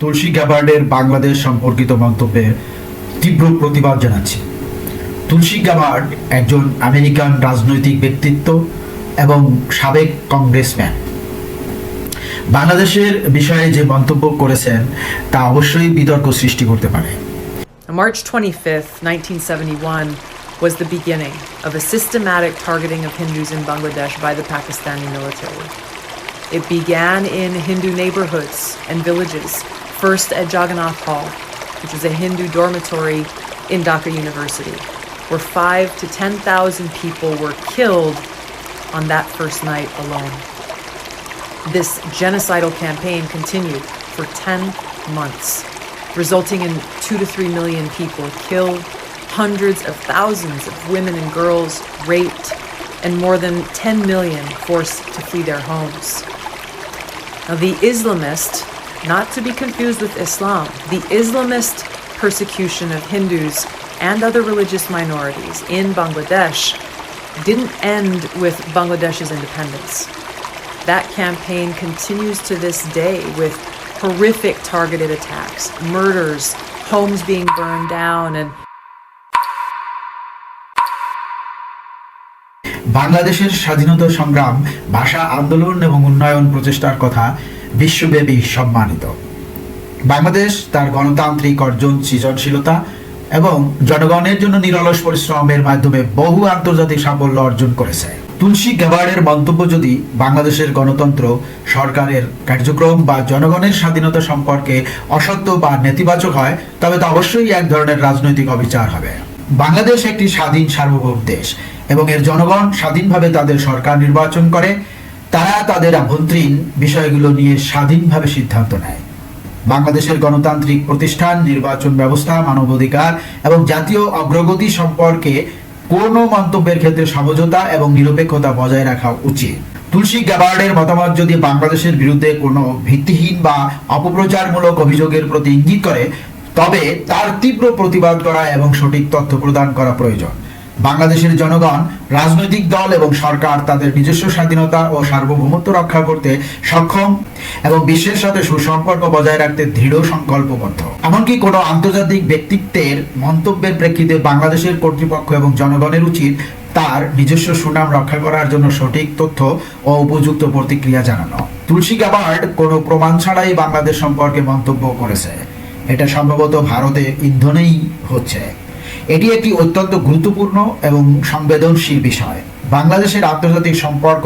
তুলসী গাবার্ডের বাংলাদেশ সম্পর্কিত মন্তব্যে তীব্র প্রতিবাদ জানাচ্ছি। তুলসী গাবার্ড একজন আমেরিকান রাজনৈতিক ব্যক্তিত্ব এবং সাবেক কংগ্রেসম্যান। বাংলাদেশের বিষয়ে যে মন্তব্য করেছেন, তা অবশ্যই বিতর্ক সৃষ্টি করতে পারে। March twenty fifth nineteen seventy one was the beginning of a systematic targeting of Hindus in Bangladesh by the Pakistani military it began in Hindu neighbourhoods and villages first at Jagannath Hall, which was a Hindu dormitory in Dhaka University, where five to 10,000 people were killed on that first night alone. This genocidal campaign continued for 10 months, resulting in two to three million people killed, hundreds of thousands of women and girls raped, and more than 10 million forced to flee their homes. Now, the Islamist, not to be confused with Islam, the Islamist persecution of Hindus and other religious minorities in Bangladesh didn't end with Bangladesh's independence. That campaign continues to this day with horrific targeted attacks, murders, homes being burned down, and বাংলাদেশের স্বাধীনতা সংগ্রাম ভাষা আন্দোলন এবং উন্নয়ন প্রচেষ্টার কথা বিশ্বব্যাপী সম্মানিত। বাংলাদেশ তার গণতান্ত্রিক অর্জন সৃজনশীলতা এবং জনগণের জন্য নিরলস পরিশ্রমের মাধ্যমে বহু আন্তর্জাতিক সাফল্য অর্জন করেছে। তুলসী গ্যাবার্ডের মন্তব্য যদি বাংলাদেশের গণতন্ত্র, সরকারের কার্যক্রম বা জনগণের স্বাধীনতা সম্পর্কে অসত্য বা নেতিবাচক হয়, তবে তা অবশ্যই এক ধরনের রাজনৈতিক অবিচার হবে। বাংলাদেশ একটি স্বাধীন সার্বভৌম দেশ এবং এর জনগণ স্বাধীনভাবে তাদের সরকার নির্বাচন করে তারা তাদের আভ্যন্তরীণ বিষয়গুলো নিয়ে স্বাধীনভাবে সিদ্ধান্ত নেয়। বাংলাদেশের গণতান্ত্রিক প্রতিষ্ঠান, নির্বাচন ব্যবস্থা, মানবাধিকার এবং জাতীয় অগ্রগতি সম্পর্কে কোনো মন্তব্যের ক্ষেত্রে সমঝোতা এবং নিরপেক্ষতা বজায় রাখা উচিত। তুলসী গ্যাবার্ডের মতামত যদি বাংলাদেশের বিরুদ্ধে কোনো ভিত্তিহীন বা অপপ্রচারমূলক অভিযোগের প্রতি ইঙ্গিত করে, তবে তার তীব্র প্রতিবাদ করা এবং সঠিক তথ্য প্রদান করা প্রয়োজন। বাংলাদেশের জনগণ, রাজনৈতিক দল এবং সরকার তাদের নিজস্ব স্বাধীনতা ও সার্বভৌমত্ব রক্ষা করতে সক্ষম এবং বিশ্বের সাথে সুসম্পর্ক বজায় রাখতে দৃঢ় সংকল্পবদ্ধ। এমনকি কোনো আন্তর্জাতিক ব্যক্তিত্বের মন্তব্যের প্রেক্ষিতে বাংলাদেশের কর্তৃপক্ষ এবং জনগণের উচিত তার নিজস্ব সুনাম রক্ষা করার জন্য সঠিক তথ্য ও উপযুক্ত প্রতিক্রিয়া জানানো। তুলসী গ্যাবার্ড কোনো প্রমাণ ছাড়াই বাংলাদেশ সম্পর্কে মন্তব্য করেছে। এটা সম্ভবত ভারতে ইন্ধনেই হচ্ছে। এটি একটি অত্যন্ত গুরুত্বপূর্ণ এবং সংবেদনশীল বিষয়। বাংলাদেশের আন্তর্জাতিক সম্পর্ক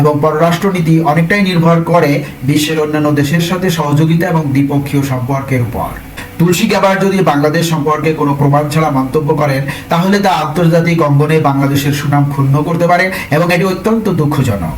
এবং পররাষ্ট্রনীতি অনেকটাই নির্ভর করে বিশ্বের অন্যান্য দেশের সাথে সহযোগিতা এবং দ্বিপক্ষীয় সম্পর্কের উপর। তুলসী গ্যাবার যদি বাংলাদেশ সম্পর্কে কোনো প্রমাণ ছাড়া মন্তব্য করেন, তাহলে তা আন্তর্জাতিক অঙ্গনে বাংলাদেশের সুনাম ক্ষুণ্ণ করতে পারে এবং এটি অত্যন্ত দুঃখজনক।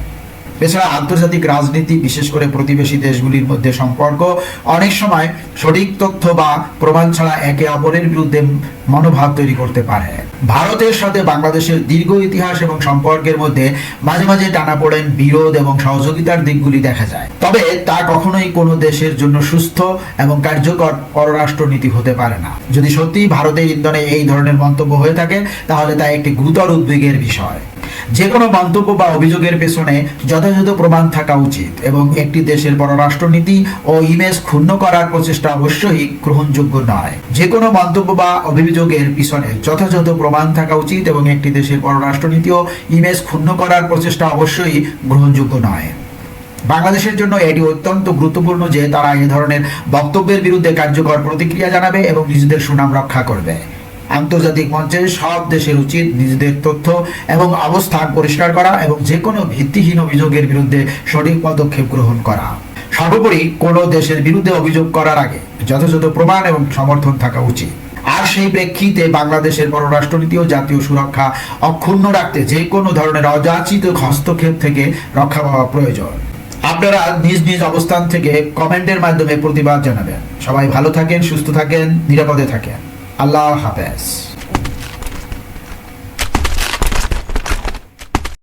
এছাড়া আন্তর্জাতিক রাজনীতি, বিশেষ করে প্রতিবেশী দেশগুলির মধ্যে সম্পর্ক, অনেক সময় সঠিক তথ্য বা প্রমাণ ছাড়া একে অপরের বিরুদ্ধে মনোভাব তৈরি করতে পারে। ভারতের সাথে বাংলাদেশের দীর্ঘ ইতিহাস এবং সম্পর্কের মধ্যে মাঝে মাঝে টানাপোড়েন বিরোধ এবং সহযোগিতার দিকগুলি দেখা যায়। তবে তা কখনোই কোনো দেশের জন্য সুস্থ এবং কার্যকর পররাষ্ট্রনীতি হতে পারে না। যদি সত্যি ভারতের ইন্ধনে এই ধরনের মন্তব্য হয়ে থাকে, তাহলে তা একটি গুরুতর উদ্বেগের বিষয়। যে কোনো মন্তব্য বা অভিযোগের পেছনে যথাযথ প্রমাণ থাকা উচিত এবং একটি দেশের পররাষ্ট্রনীতি ও ইমেজ ক্ষুণ্ণ করার প্রচেষ্টা অবশ্যই গ্রহণযোগ্য নয়। যে কোনো মন্তব্য বা অভিযোগের পিছনে যথাযথ প্রমাণ থাকা উচিত এবং একটি দেশের পররাষ্ট্রনীতি ও ইমেজ ক্ষুণ্ণ করার প্রচেষ্টা অবশ্যই গ্রহণযোগ্য নয়। বাংলাদেশের জন্য এটি অত্যন্ত গুরুত্বপূর্ণ যে তারা এ ধরনের বক্তব্যের বিরুদ্ধে কার্যকর প্রতিক্রিয়া জানাবে এবং নিজেদের সুনাম রক্ষা করবে। আন্তর্জাতিক মঞ্চে সব দেশের উচিত নিজেদের তথ্য এবং অবস্থান পরিষ্কার করা এবং যে কোনো ভিত্তিহীন অভিযোগের বিরুদ্ধে সঠিক পদক্ষেপ গ্রহণ করা। সর্বোপরি কোনো দেশের বিরুদ্ধে অভিযোগ করার আগে যথাযথ প্রমাণ এবং সমর্থন থাকা উচিত। আর সেই প্রেক্ষিতে বাংলাদেশের পররাষ্ট্রনীতি ও জাতীয় সুরক্ষা অক্ষুণ্ণ রাখতে যে কোনো ধরনের অযাচিত হস্তক্ষেপ থেকে রক্ষা পাওয়া প্রয়োজন। আপনারা নিজ নিজ অবস্থান থেকে কমেন্টের মাধ্যমে প্রতিবাদ জানাবেন। সবাই ভালো থাকেন, সুস্থ থাকেন, নিরাপদে থাকেন। আল্লাহ হাফেজ।